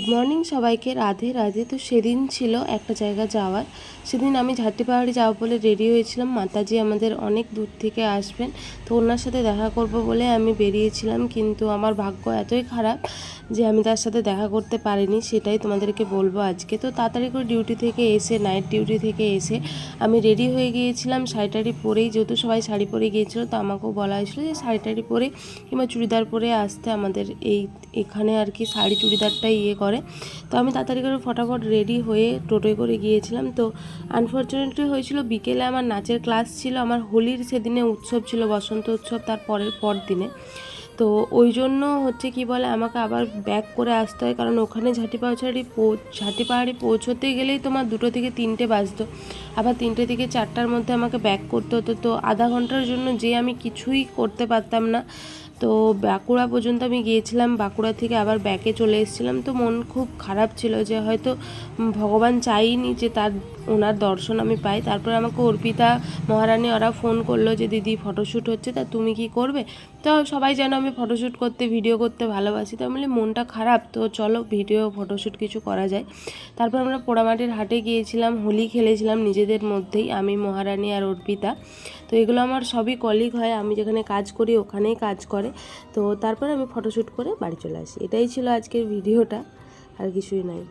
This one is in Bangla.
গুড মর্নিং সবাইকে রাধে রাধে। তো সেদিন ছিল একটা জায়গা যাওয়ার। সেদিন আমি ঝাঁটি পাহাড়ি যাব বলে রেডি হয়েছিলাম। মাতাজি আমাদের অনেক দূর থেকে আসবেন। তো ওনার সাথে দেখা করব বলে আমি বেরিয়েছিলাম। কিন্তু আমার ভাগ্য এতই খারাপ যে আমি তার সাথে দেখা করতে পারিনি, সেটাই তোমাদেরকে বলব আজকে। তো তাড়াতাড়ি করে ডিউটি থেকে এসে নাইট ডিউটি থেকে এসে আমি রেডি হয়ে গিয়েছিলাম। শাড়ি টাড়ি পরেই, যেহেতু সবাই শাড়ি পরে গিয়েছিল, তো আমাকেও বলা হয়েছিল যে শাড়ি টাড়ি পরে কিংবা চুড়িদার পরে আসতে আমাদের এই, এখানে আর কি শাড়ি চুড়িদারটাই ইয়ে করে। তো আমি তাড়াতাড়ি করে ফটাফট রেডি হয়ে টোটোয় করে গিয়েছিলাম। তো আনফর্চুনেটলি হয়েছিল বিকেলে আমার নাচের ক্লাস ছিল। আমার হোলির সেদিনে উৎসব ছিল, বসন্ত উৎসব তার পরের, পর দিনে। তো ওই জন্য হচ্ছে কি বলে, আমাকে আবার ব্যাক করে আসতে হয়। কারণ ওখানে ঝাঁটি পাহাড়ি ঝাঁটি পাহাড়ি পৌঁছতে গেলেই তোমার দুটো থেকে তিনটে বাজতো। আবার তিনটে থেকে চারটার মধ্যে আমাকে ব্যাক করতে হতো। তো আধা ঘণ্টার জন্য যে আমি কিছুই করতে পারতাম না তো বাঁকুড়া পর্যন্ত আমি গিয়েছিলাম, বাঁকুড়া থেকে আবার ব্যাকে চলে এসেছিলাম। তো মন খুব খারাপ ছিল যে হয়তো ভগবান চাইনি যে তার, ওনার দর্শন আমি পাই। তারপরে আমাকে অর্পিতা মহারানী ওরা ফোন করল যে, দিদি ফটোশ্যুট হচ্ছে, তা তুমি কি করবে? তো সবাই যেন আমি ফটোশ্যুট করতে ভিডিও করতে ভালোবাসি। তো আমি মনটা খারাপ, তো চলো ভিডিও ফটোশ্যুট কিছু করা যায়। তারপর আমরা পোড়ামাটির হাটে গিয়েছিলাম, হোলি খেলেছিলাম নিজেদের মধ্যেই, আমি, মহারানী আর অর্পিতা। তো এগুলো আমার সবই কলিগ হয়, আমি যেখানে কাজ করি ওখানেই কাজ করে তো তারপরে আমি ফটোশ্যুট করে বাড়ি চলে আসি। এটাই ছিল আজকের ভিডিওটা আর কিছুই নাই।